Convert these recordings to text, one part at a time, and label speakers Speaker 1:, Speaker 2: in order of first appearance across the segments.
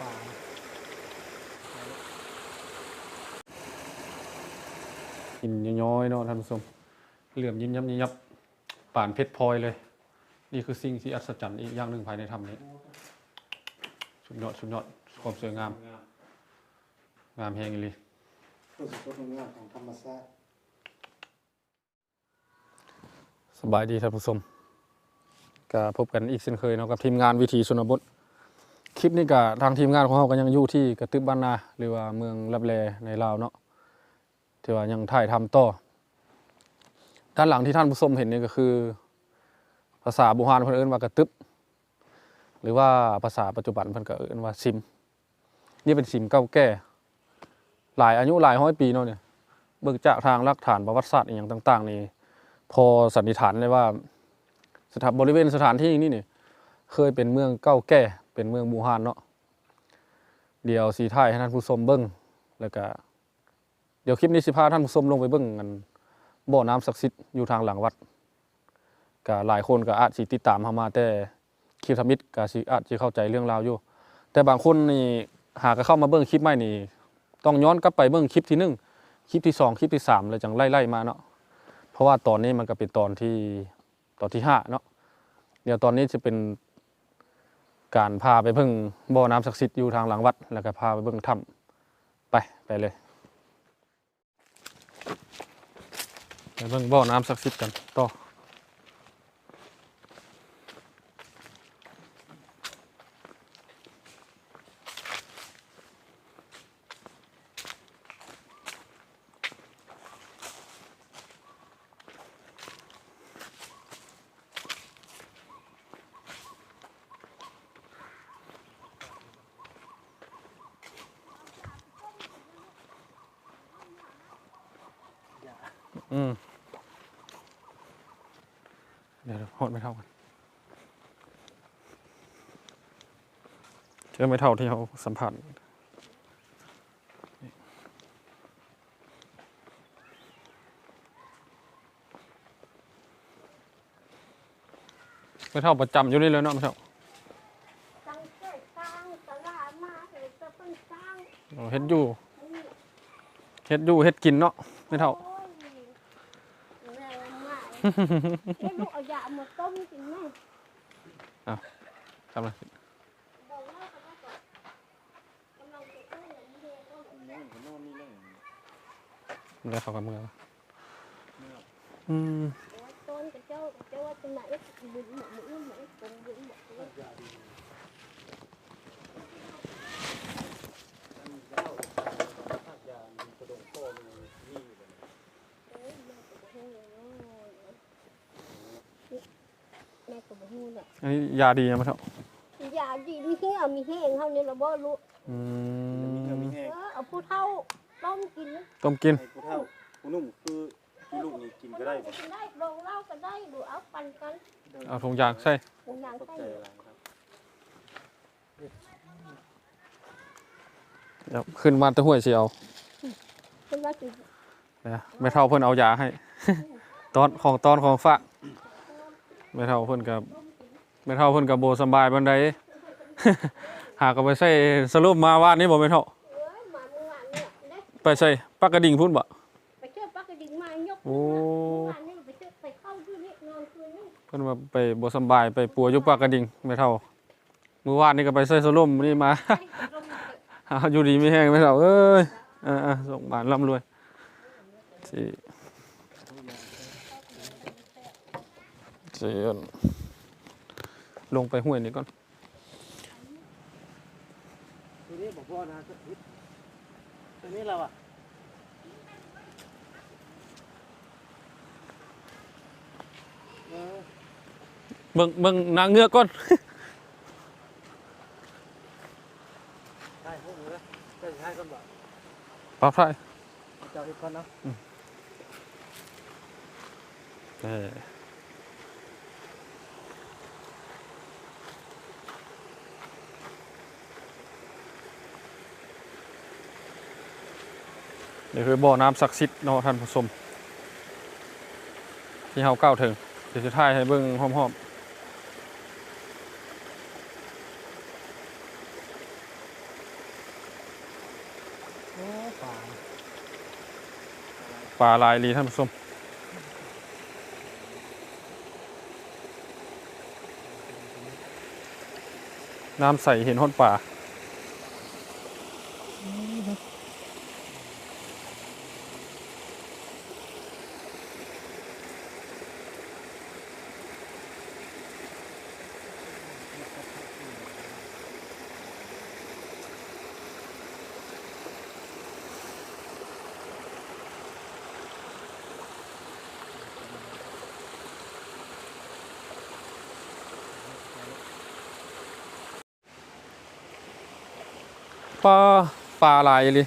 Speaker 1: ปลากินย้อยๆเนาะท่านผู้ชมเหลื่อมยิ้มย้ำยิ้มยับป่านเพชรพลอยเลย นี่คือสิ่งที่อัศจรรย์อีกอย่างหนึ่งภายในถ้ำนี้สุดยอดสุดยอดความสวยงาม งามแหงอีหลี
Speaker 2: ตัวสุดงามของธรรมชาติ
Speaker 1: สบายดีท่านผู้ชมก็พบกันอีกเช่นเคยเนาะกับทีมงานวิถีชนบทค ลิปนี้ก็ทางทีมงานของเราก็ยังอยู่ที่กระตึบบ้านนาหรือว่าเมืองลับแลในลาวเนาะที่ว่ายังถ่ายทำต่อ ด้านหลังที่ท่านผู้ชมเห็นนี่ก็คือ ภาษาโบูฮานเพิ่นเอิ้นว่ากระตึบหรือว่าภาษาปัจจุบันเพิ่นก็เอิ้นว่าซิม นี่เป็นซิมเก่าแก่ หลายอายุหลายร้อยปีเนาะเนี่ยเบิ่งจากทางหลักฐานประวัติศาสตร์อย่างต่าง ๆ นี่พอสันนิษฐานเลยว่าสถานบริเวณสถานที่นี้นี่เคยเป็นเมืองเก่าแก่ เป็นเมืองบูฮานเนาะเดี๋ยวสีท้ายให้ท่านผู้ชมเบิ้งแล้วก็เดี๋ยวคลิปนี้สิพาท่านผู้ชมลงไปเบิ้งกันบ่อน้ำศักดิ์สิทธิ์อยู่ทางหลังวัดก็หลายคนก็อาจสิติดตามเฮามาแต่คลิปทมิตก็สิอาจสิเข้าใจเรื่องราวอยู่ แต่บางคนนี่หากเข้ามาเบิ้งคลิปใหม่นี่ต้องย้อนกลับไปเบิ้งคลิปที่หนึ่งคลิปที่สองคลิปที่สามเลยจังไล่ๆมาเนาะเพราะว่าตอนนี้มันก็เป็นตอนที่ตอนที่ห้าเนาะเดี๋ยวตอนนี้จะเป็น การพาไปเพิ่งบ่อน้ำศักดิ์สิทธิ์อยู่ทางหลังวัด แล้วก็พาไปเบิ่งถ้ำไปไปเลยไปเบิ่งบ่อน้ำศักดิ์สิทธิ์กันต่อ อืม เดี๋ยวหดไม่เท่ากันเจอไม่เท่าที่เขาสัมผัสไม่เท่าประจำอยู่นี่เลยเนาะไม่เท่า
Speaker 3: ตั้งใจสร้งตลาดมาเลยจะเพิ่งสร้าง
Speaker 1: เอาเฮ็ดอยู่เฮ็ดอยู่เฮ็ดกินเนาะไม่เท่า
Speaker 3: โอ้ยแม่มาให้ ลูกเอายามาต้มกินไหม
Speaker 1: ทำอะไร
Speaker 3: บอกเล่ากันว่าก่อะต้มอย่างนี้เม
Speaker 2: นอนนอเลย
Speaker 1: ได้เข้ากับมืออืม
Speaker 3: ต้นกับเจ้ากับเจ้าว่าตรงไหนบุญหมดบุญหมดตรงบุญหมด เลยแม่ก็บอกฮู้แหละ
Speaker 1: อันนี้ยาดีนะไม่เท่า
Speaker 3: ยาดีมีเหี้ยมีแห้งเท่านี้เราบ่รู้
Speaker 1: อื
Speaker 2: เธอ
Speaker 1: ม
Speaker 2: มีแห้ง
Speaker 3: เออเอาผู้เฒ่าต้มกินนะ
Speaker 1: ต้มกิน
Speaker 2: ไอ้ผู้เฒ่าผู้หนุ่มคือที่ลูกนี่กินก็ได้บ่
Speaker 3: กินได้ลงเหล้าก็ได้หรือเอาปั่นกัน
Speaker 1: เอาถุงยางใส่
Speaker 3: เป็นนาง
Speaker 2: ตก
Speaker 3: ไส้
Speaker 2: ใจอะไรครับ
Speaker 1: เดี๋ยวขึ้นมาแตะห้วยสิเอา
Speaker 3: เป็นว่าสิ
Speaker 1: นะไม่เท่าเพิ่นเอายาให้ ตอนของตอนของฝากไม่เท่าเพิ่นกับ ไม่เท่าเพิ่นกับโบสำบายบันได หากเอาไปใส่สรุปมาวาดนี้บ่ไม่เท่า
Speaker 3: เอ้ยมาเมื่อวานเนี่ยได้
Speaker 1: ไปใส่ปักกระดิ่งพุ่นบ่
Speaker 3: ไปเจอปลากระดิ่งมายก
Speaker 1: โอ้
Speaker 3: เมื่อวานนี่ไปเจอไปเข้าที่นี่นอนคืนนี่
Speaker 1: เพิ่นว่าไปบ่สำบายไปปัวอยู่ปักกระดิ่งไม่เท่ามื้อวานนี่ก็ไปใส่สรุปนี่มา
Speaker 3: ให้ลม
Speaker 1: หาอยู่ดีไม่แห้งไม่เท่าเอ้ยอ่าๆส่งบ้านร่ำรวยสิสิอั่น ลงไปห้วยนี้ก่อน
Speaker 2: ตัวนี้บอกว่านะตัวนี้เราอะเออ
Speaker 1: เบิ่งเบิ่งนางเงือกก่อน
Speaker 2: ใช่พวกนี้นะใช่ใช่กันบ่
Speaker 1: ปลาไฟ
Speaker 2: เจ้าอีกคนเนาะ
Speaker 1: เออ นี่คือบ่อน้ำศักดิ์สิทธิ์เนาะท่านผู้ชมที่เฮาเก้าถึงเดี๋ยวจะถ่ายให้เบิ่งหอมๆปลาลายลีท่านผู้ชมน้ำใสเห็นห้นป่า ลาลายเลย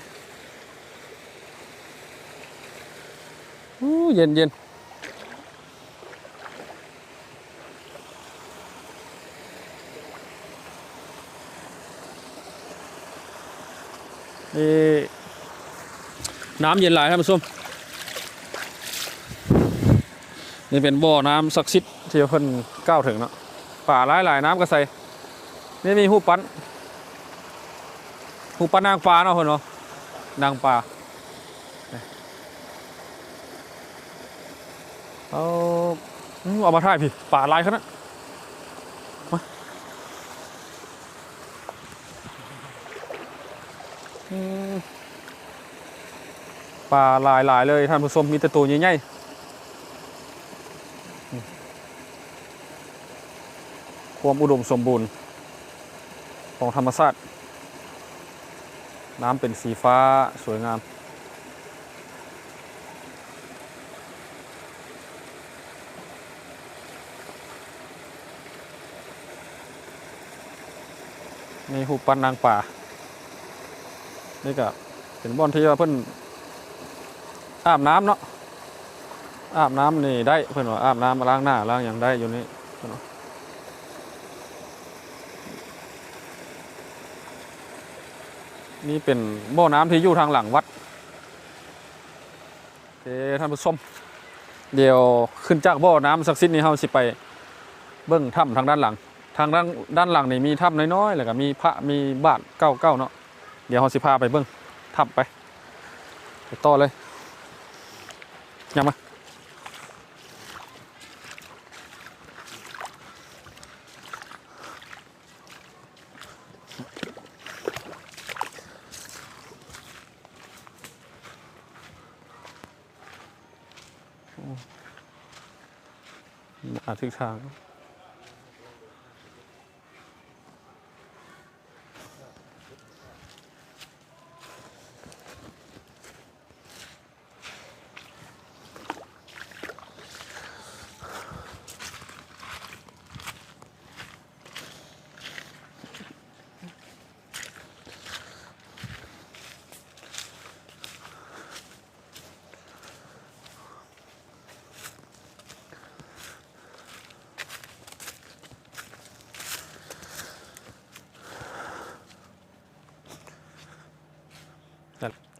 Speaker 1: อู้เย็นเย็นนี่น้ำเย็นหลายท่านผู้ชมนี่เป็นบ่อน้ำศักดิ์สิทธิ์ที่เพิ่นก้าวถึงเนาะป่าหลายหลายน้ำก็ใส่นี่มีหูปั้น หูปลานางปลาเนาะเพิ่นเนาะนางปลาเอาเอามาถ่ายพี่ปลาลายขนาดมาปลาลายหลายๆเลยท่านผู้ชมมีแต่ตัวใหญ่ๆความอุดมสมบูรณ์ของธรรมชาติ น้ำเป็นสีฟ้าสวยงามมีหูปันนางป่า นี่ก็เป็นบ่อนที่ว่าเพิ่นอาบน้ำเนาะอาบน้ำนี่ได้เพิ่นว่าอาบน้ำมาล้างหน้าล้างอย่างได้อยู่นี่เพิ่นว่า นี่เป็นบ่อน้ำที่อยู่ทางหลังวัดโอเคท่านผู้ชมเดี๋ยวขึ้นจากบ่อน้ำศักดิ์สิทธิ์นี้เฮาสิไปเบิ่งถ้ำทางด้านหลัง ทางด้านด้านหลังนี่มีถ้ำน้อยๆแล้วก็มีพระมีบาทเก้าเก้าเนาะเดี๋ยวเฮาสิพาไปเบิ่งถ้ำไปไปต่อเลยยังมา หาทิศทาง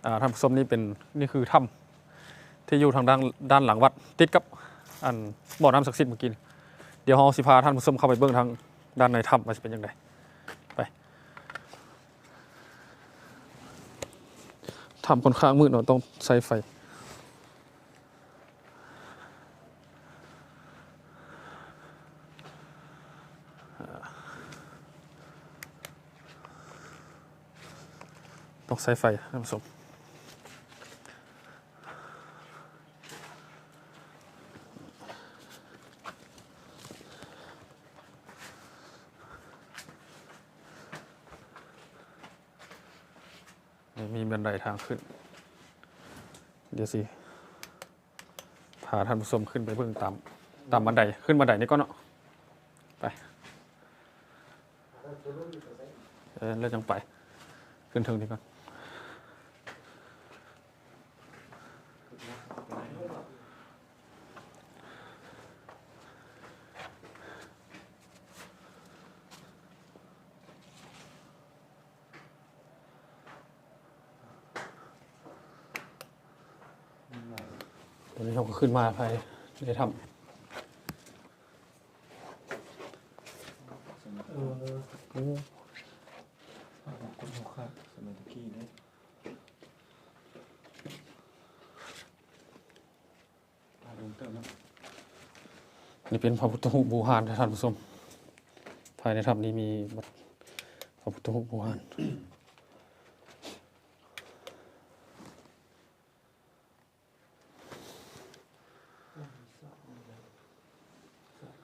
Speaker 1: อ่าท่านผู้ชมนี่เป็นนี่คือถ้ำที่อยู่ทางด้านด้านหลังวัดติดกับอันบ่อน้ำศักดิ์สิทธิ์เมื่อกี้เดี๋ยวเราสิพาท่านผู้ชมเข้าไปเบื้องทางด้านในถ้ำว่าจะเป็นยังไงไปถ้ำค่อนข้างมืดเนาะต้องใช้ไฟต้องใช้ไฟท่านผู้ชม นี่มีบันได ทางขึ้น เดี๋ยวสิพาท่านผู้ชมขึ้นไปเบื้องตามตามบันไดขึ้นบันไดนี่ก็เนาะไปเออแล้วจังไป ขึ้นเทิงนี้ก่อน ตอนนี้เราก็ขึ้นมาภายในถ้
Speaker 2: เออ
Speaker 1: โอ้
Speaker 2: คนหัวขาดสมัยตะกี้เนี่ยเติมเนาะ
Speaker 1: นี่เป็นพระพุทธรูปบูหานท่านผู้ชมภายในถ้ำนี้มีพระพุทธรูปบูหาน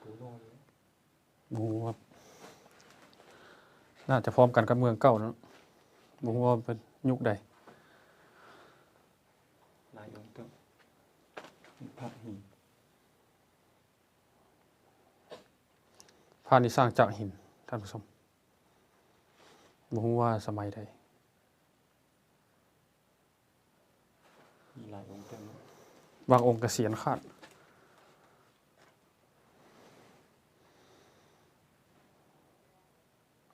Speaker 2: กูนอน
Speaker 1: บูครับ น่าจะพร้อมกันกับเมืองเก่าเนอะบูว่าเป็นยุคใด
Speaker 2: ลายองค์เติมพระหิน
Speaker 1: พระนี้สร้างจากหินท่านผู้ชมบูว่าสมัยใด
Speaker 2: มีลายองค์เติมเนาะ
Speaker 1: บางองค์เกษียณขาด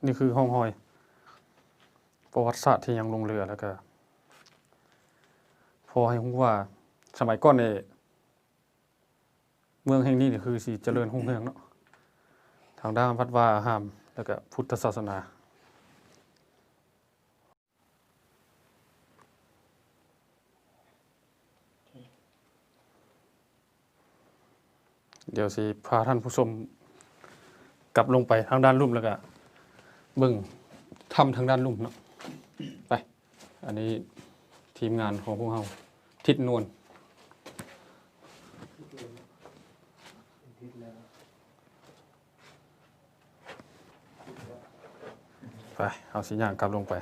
Speaker 1: นี่คือห้องหอย ประวัติศาสตร์ที่ยังลงเรือแล้วก็พอให้รู้ว่าสมัยก่อนเนี่ยเมืองแห่งนี้นี่คือสิเจริญรุ่งเรืองเนาะทางด้านวัดวาอารมแล้วก็พุทธศาสนา เดี๋ยวสิพาท่านผู้ชมกลับลงไปทางด้านลุ่มแล้วก็ เบิ่งทำทางด้านลุ่มเนาะไป อันนี้ทีมงานของพวกเราทิศนวลไป เอาสิย่างกลับลงไป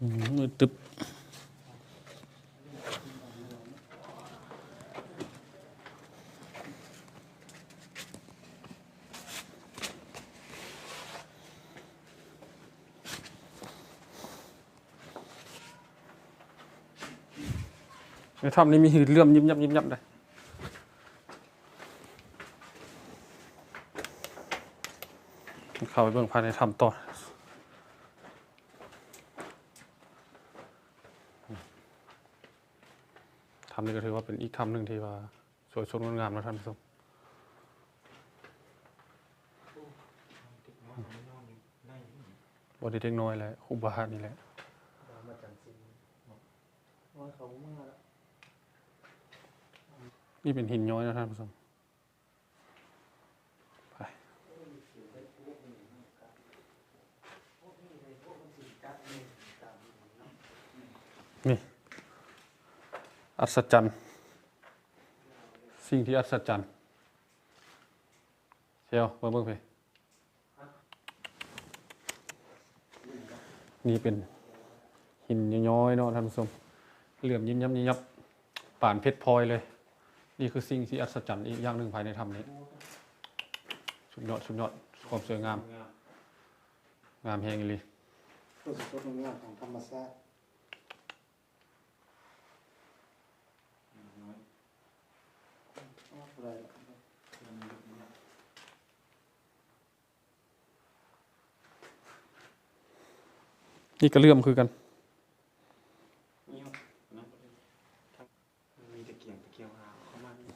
Speaker 1: อืมมืดตึบ ถ้ำนี้มีหืดเลื่อมยิบยับยิบยับเลยเข้าไปเบื้องภายในถ้ำต่อถ้ำนี้ก็ถือว่าเป็นอีกถ้ำหนึ่งที่ว่าสวยสดงดงามนะท่านผู้ชมบอดี้เด็กน้อยแหละครูบานี่แหละ
Speaker 2: มาจันทร์สิว่าเขามาแล้ว
Speaker 1: นี่เป็นหินย้อยนะท่านผู้ชมไปนี่ อัศจรรย์สิ่งที่อัศจรรย์เชียวเบิ่งเบิ่งไปนี่เป็นหินย้อยเนาะท่านผู้ชมเหลื่อมยิ้มยับยิ้มยับป่านเพชรพลอยเลย นี่คือสิ่งที่อัศจรรย์อีกอย่างหนึ่งภายในถ้ำนี้ สุดยอดสุดยอดความสวยงาม งามแหงอีหลี
Speaker 2: ตัวสุดงามของธรรมชาติ
Speaker 1: นี่ก็เลื่อมคือกัน
Speaker 2: นี่นะมีตะเกียงตะเกียงหาเข้ามานี่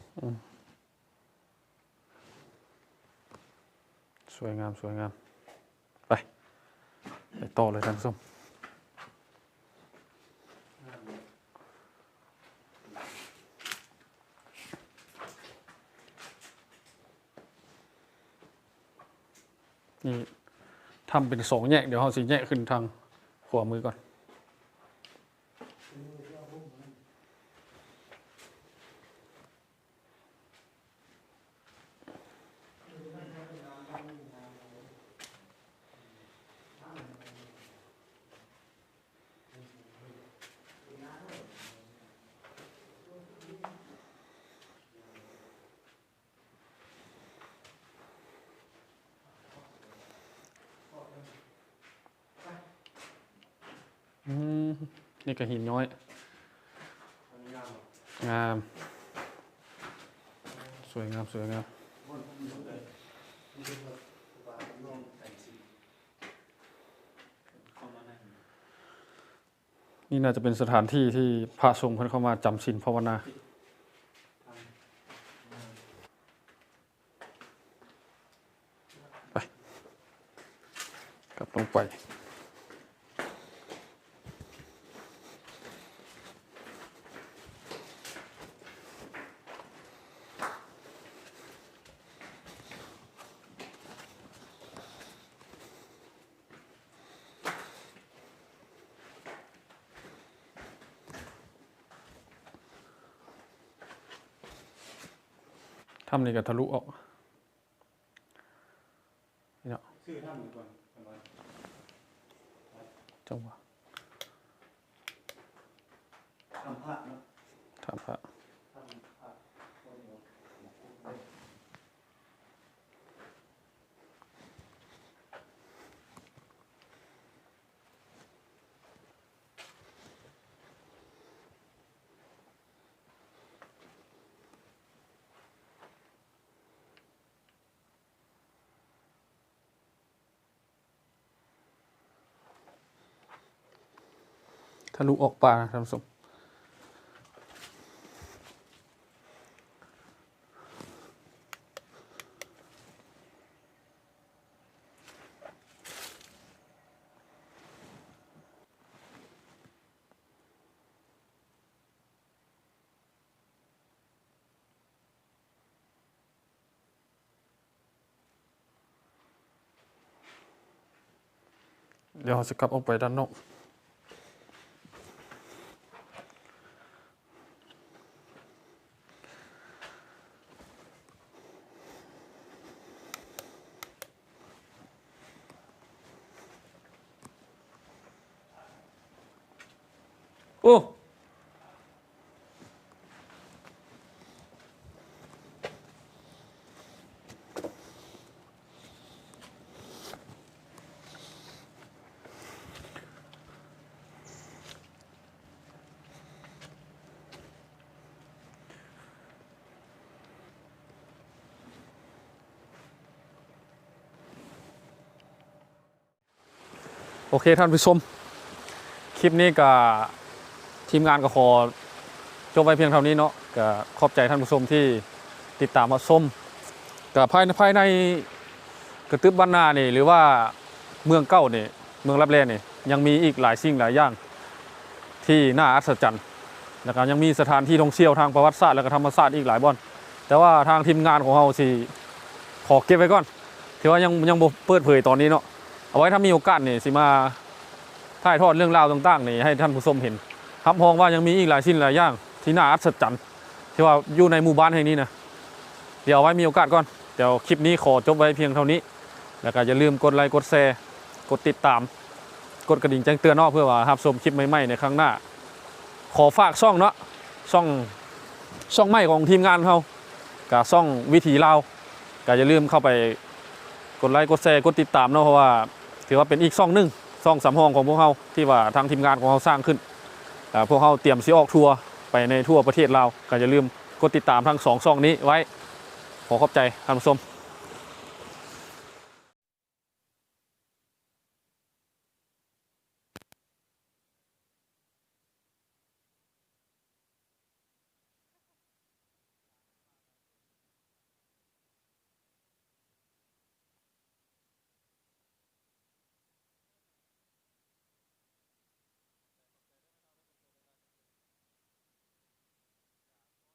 Speaker 1: สวยงามสวยงาม ไป ไปต่อเลยท่างส้มนี่ทำเป็นสองแยก เดี๋ยวเราสิแยกขึ้นทางขวามือก่อน อืมนี่ก็หินน้อย งาม สวยงาม สวยงามนี่น่าจะเป็นสถานที่ที่พระสงฆ์เพิ่นเข้ามาจำศีลภาวนาำนี่ก็ทะลุออก
Speaker 2: ชื่อถ้ำดีกว่าประมาณ
Speaker 1: จังหวะ
Speaker 2: ถ้ำพระเนาะ
Speaker 1: ถามพระ
Speaker 2: ถ้ำพระโอ้โห
Speaker 1: ทะลุออกป่านะท่านผู้ชมเดี๋ยวเราจะกลับออกไปด้านนอก โอ้ โอเคท่านผู้ชม คลิปนี้กับทีมงานก็ขอจบไว้เพียงเท่านี้เนาะก็ขอบใจท่านผู้ชมที่ติดตามมาชมกับภายในภายในกระตึบบ้านนานี่หรือว่าเมืองเก้านี่เมืองรับแลนี่ยังมีอีกหลายสิ่งหลายอย่างที่น่าอัศจรรย์นะครับยังมีสถานที่ท่องเที่ยวทางประวัติศาสตร์และก็ธรรมศาสตร์อีกหลายบ่อนแต่ว่าทางทีมงานของเราสิขอเก็บไว้ก่อนถือว่ายังยังบ่เปิดเผยตอนนี้เนาะ เอาไว้ถ้ามีโอกาสนี่สิมาถ่ายทอดเรื่องราวต่างๆนี่ให้ท่านผู้ชมเห็นครับมองว่ายังมีอีกหลายชิ้นหลายอย่างที่น่าอัศจรรย์ที่ว่าอยู่ในหมู่บ้านแห่งนี้นะเดี๋ยวไว้มีโอกาสก่อนเดี๋ยวคลิปนี้ขอจบไว้เพียงเท่านี้ แล้วก็อย่าลืมกดไลค์กดแชร์กดติดตาม กดกระดิ่งแจ้งเตือนเนาะเพื่อว่ารับชมคลิปใหม่ๆในครั้งหน้า ขอฝากช่องเนาะช่องช่องใหม่ของทีมงานเขากับช่องวิถีเลาก็อย่าลืมเข้าไปกดไลค์กดแชร์กดติดตามเนาะเพราะว่า ถือว่าเป็นอีกซ่องหนึ่งซ่องสำรองของพวกเขาที่ว่าทางทีมงานของเขาสร้างขึ้นพวกเขาเตรียมซีออกทัวร์ไปในทั่วประเทศเราก็อย่าลืมกดติดตามทั้งสองซ่องนี้ไว้ขอขอบใจท่านผู้ชม